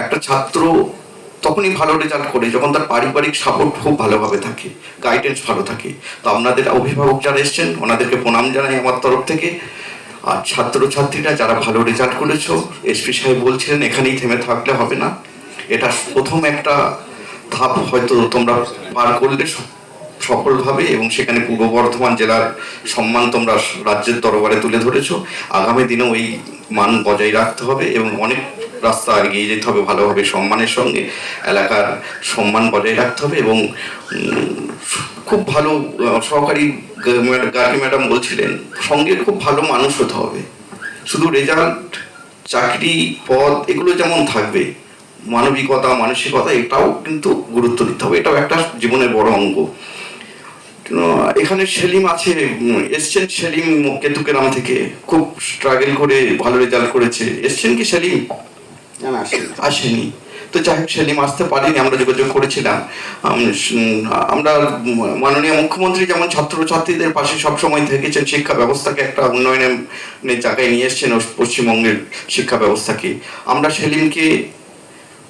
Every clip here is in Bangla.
একটা ছাত্র তখনই ভালো রেজাল্ট করে যখন তার পারিবারিক সাপোর্ট খুব ভালোভাবে থাকে গাইডেন্স ভালো থাকে। তো আপনাদের অভিভাবক যারা এসছেন, ওনাদেরকে প্রণাম জানাই আমার তরফ থেকে। আর ছাত্রছাত্রীরা যারা ভালো রেজাল্ট করেছ এসপি সাহেব বলছিলেন, এখানেই থেমে থাকলে হবে না। এটা প্রথম একটা ধাপ হয়তো তোমরা পার করলে সফলভাবে এবং সেখানে পূর্ব বর্ধমান জেলার সম্মান তোমরা রাজ্যের দরবারে তুলে ধরেছো। আগামী দিনেও এই মান বজায় রাখতে হবে এবং অনেক রাস্তা এগিয়ে যেতে হবে ভালোভাবে সম্মানের সঙ্গে। এলাকার সম্মান বজায় রাখতে হবে এবং খুব ভালো সহকারী গার্গী ম্যাডাম বলছিলেন, সঙ্গে খুব ভালো মানুষ হতে হবে। শুধু রেজাল্ট, চাকরি, পদ, এগুলো যেমন থাকবে, মানবিকতা, মানসিকতা, এটাও কিন্তু গুরুত্ব দিতে হবে। এটাও একটা জীবনের বড় অঙ্গ। এখানে সেলিম আছে এসছেন সেলিম কেতুকেরাম থেকে। খুব স্ট্রাগল করে ভালো রেজাল্ট করেছে। এসছেন কি সেলিম। আসেনি। তো যাই হোক সেলিম আসতে পারিনি আমরা যোগাযোগ করেছিলাম। আমরা মাননীয় মুখ্যমন্ত্রী যেমন ছাত্রছাত্রীদের পাশে সবসময় থেকেছেন শিক্ষা ব্যবস্থাকে একটা উন্নয়নের জায়গায় নিয়ে এসছেন পশ্চিমবঙ্গের শিক্ষা ব্যবস্থাকে। আমরা সেলিমকে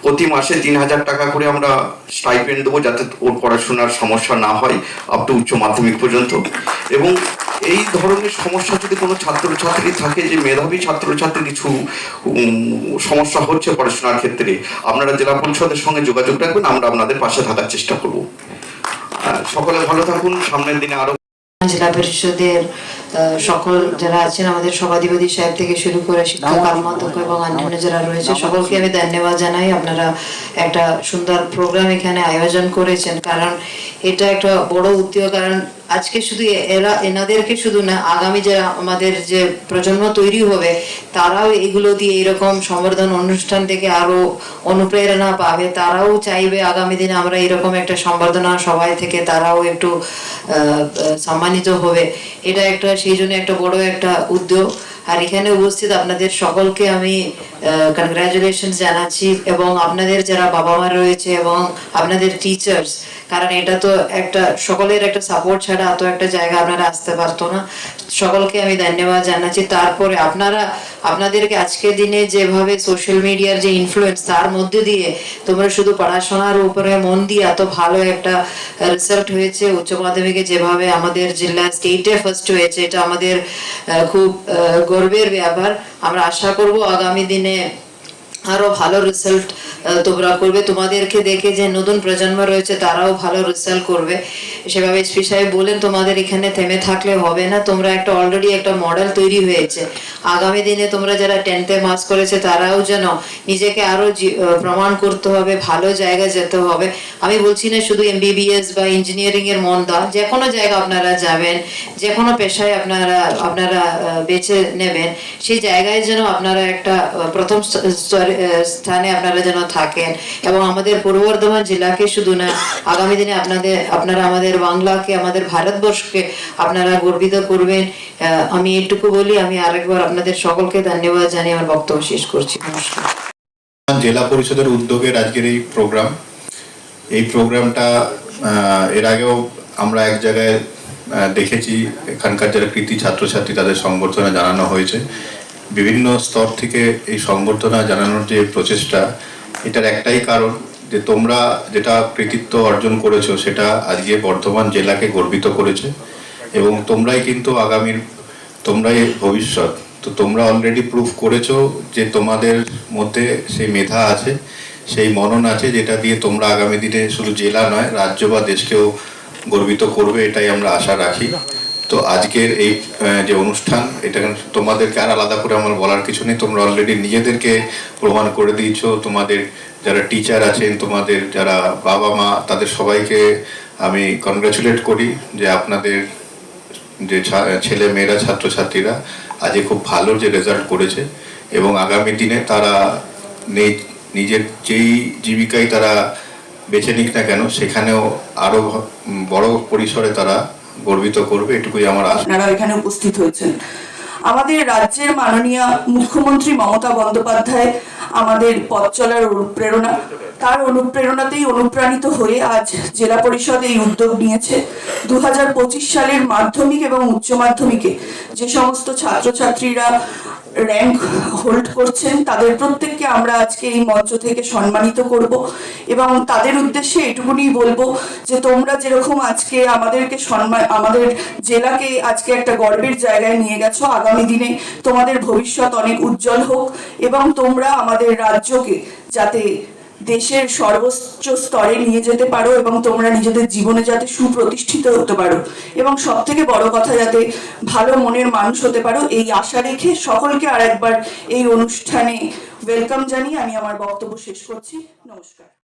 প্রতি মাসে তিন হাজার টাকা করে আমরা স্টাইপেন্ড দেবো যাতে ওর পড়াশোনার সমস্যা না হয় আপ টু উচ্চ মাধ্যমিক পর্যন্ত। এবং এই ধরনের সমস্যা যদি কোনো ছাত্রছাত্রী থাকে যে মেধাবী ছাত্রছাত্রী কিছু সমস্যা হচ্ছে পড়াশোনার ক্ষেত্রে, আপনারা জেলা পরিষদের সঙ্গে যোগাযোগ রাখবেন, আমরা আপনাদের পাশে থাকার চেষ্টা করব। সকলে ভালো থাকুন, সামনের দিনে আরও জেলা পরিষদের আহ, সকল যারা আছেন আমাদের সভাধিপতি সাহেব থেকে শুরু করে শিক্ষক কর্মাধ্যক্ষ এবং অন্যান্য যারা রয়েছে সকলকে আমি ধন্যবাদ জানাই। আপনারা একটা সুন্দর প্রোগ্রাম এখানে আয়োজন করেছেন কারণ এটা একটা বড় উদ্যোগ কারণ আজকে শুধু এরা, এনাদেরকে শুধু না, আগামী যারা আমাদের যে প্রজন্ম তৈরি হবে, তারাও এগুলো দিয়ে এরকম সম্বর্ধন অনুষ্ঠান থেকে আরও অনুপ্রেরণা পাবে। তারাও চাইবে আগামী দিনে আমরা এরকম একটা সম্বর্ধনা সবাই থেকে তারাও একটু সম্মানিত হবে। এটা একটা, সেই জন্য একটা বড় একটা উদ্যোগ। আর এখানে উপস্থিত আপনাদের সকলকে আমি কনগ্রাচুলেশন জানাচ্ছি এবং আপনাদের যারা বাবা মা রয়েছে এবং আপনাদের টিচার্স কারণ এটা তো একটা, সকলের একটা সাপোর্ট ছাড়া এত একটা জায়গা আপনারা আসতে পারতো না। সকলকে আমি ধন্যবাদ জানাচ্ছি। তারপরে আপনারা, আপনাদেরকে আজকের দিনে যেভাবে সোশ্যাল মিডিয়ার যে ইনফ্লুয়েন্স তার মধ্যে দিয়ে তোমরা শুধু পড়াশোনার উপরে মন দিয়ে এত ভালো একটা রেজাল্ট হয়েছে। উচ্চ মাধ্যমিকে যেভাবে আমাদের জেলা স্টেটে ফার্স্ট হয়েছে, এটা আমাদের খুব গর্বের ব্যাপার। আমরা আশা করব আগামী দিনে আরও ভালো রেজাল্ট তোমরা করবে। তোমাদেরকে দেখে যে নতুন প্রজন্ম রয়েছে তারাও ভালো রেজাল্ট করবে। সেভাবে এসপি সাহেব বলেন তোমাদের এখানে থেমে থাকলে হবে না। তোমরা একটা অলরেডি একটা মডেল তৈরি হয়েছে। আগামী দিনে তোমরা যারা টেন্থে মাস করেছে তারাও যেন নিজেকে আরও জি- প্রমাণ করতে হবে ভালো জায়গায় যেতে হবে। আমি বলছি না শুধু এমবিবিএস বা ইঞ্জিনিয়ারিং এর মন দাও যে কোনো জায়গা আপনারা যাবেন যে কোনো পেশায় আপনারা আপনারা বেছে নেবেন। সেই জায়গায় যেন আপনারা একটা প্রথম স্তরে, স্থানে আপনারা যেন থাকেন এবং আমাদের পূর্ব বর্ধমান জেলাকে শুধু না, আগামী দিনে আপনাদের, আপনারা আমাদের বাংলাকে, আমাদের ভারতবর্ষকে আপনারা গর্বিত করবেন। আমি এটুকু বলি, আমি আরেকবার আপনাদের সকলকে ধন্যবাদ জানিয়ে আমার বক্তব্য শেষ করছি। নমস্কার। জেলা পরিষদের উদ্যোগের আজকের এই প্রোগ্রাম। এই প্রোগ্রামটা এর আগেও আমরা এক জায়গায় দেখেছি, এখানকার যারা কৃতি ছাত্রছাত্রী, তাদের সংবর্ধনা জানানো হয়েছে। বিভিন্ন স্তর থেকে এই সংবর্ধনা জানানোর যে প্রচেষ্টা, এটার একটাই কারণ যে তোমরা যেটা কৃতিত্ব অর্জন করেছ, সেটা আজকে বর্ধমান জেলাকে গর্বিত করেছে এবং তোমরাই কিন্তু আগামীর, তোমরাই ভবিষ্যৎ। তো তোমরা অলরেডি প্রুফ করেছ যে তোমাদের মধ্যে সেই মেধা আছে, সেই মনন আছে যেটা দিয়ে তোমরা আগামী দিনে শুধু জেলা নয়, রাজ্য বা দেশকেও গর্বিত করবে, এটাই আমরা আশা রাখি। তো আজকের এই যে অনুষ্ঠান, এটা তোমাদেরকে আর আলাদা করে আমার বলার কিছু নেই। তোমরা অলরেডি নিজেদেরকে প্রমাণ করে দিয়েছ। তোমাদের যারা টিচার আছেন, তোমাদের যারা বাবা মা, তাদের সবাইকে আমি কনগ্রাচুলেট করি যে আপনাদের যে ছেলে মেয়েরা, ছাত্রছাত্রীরা আজকে খুব ভালো যে রেজাল্ট করেছে এবং আগামী দিনে তারা নিজের যেই জীবিকাই তারা বেছে নিক না কেন, সেখানেও আরও বড় পরিসরে তারা গর্বিত করবে, এটুকুই আমার আপনারা এখানে উপস্থিত হয়েছেন। আমাদের রাজ্যের মাননীয় মুখ্যমন্ত্রী মমতা বন্দ্যোপাধ্যায় আমাদের পথ চলার অনুপ্রেরণা, তার অনুপ্রেরণাতেই অনুপ্রাণিত হয়ে আজ জেলা পরিষদ এই উদ্যোগ নিয়েছে। দু হাজার পঁচিশ সালের মাধ্যমিক এবং উচ্চ মাধ্যমিকে যে সমস্ত ছাত্রছাত্রীরা র্যাঙ্ক হোল্ড করছেন, তাদের প্রত্যেককে আমরা আজকে এই মঞ্চ থেকে সম্মানিত করব এবং তাদের উদ্দেশ্যে এটুকুনি বলব যে তোমরা যেরকম আজকে আমাদেরকে সম্মান আমাদের জেলাকে আজকে একটা গর্বের জায়গায় নিয়ে গেছো, আগামী দিনে তোমাদের ভবিষ্যৎ অনেক উজ্জ্বল হোক এবং তোমরা আমাদের রাজ্যকে যাতে দেশের সর্বোচ্চ স্তরে নিয়ে যেতে পারো এবং তোমরা নিজেদের জীবনে যাতে সুপ্রতিষ্ঠিত হতে পারো। এবং সব থেকে বড় কথা, যাতে ভালো মনের মানুষ হতে পারো, এই আশা রেখে সকলকে আর একবার এই অনুষ্ঠানে ওয়েলকাম জানিয়ে আমি আমার বক্তব্য শেষ করছি। নমস্কার।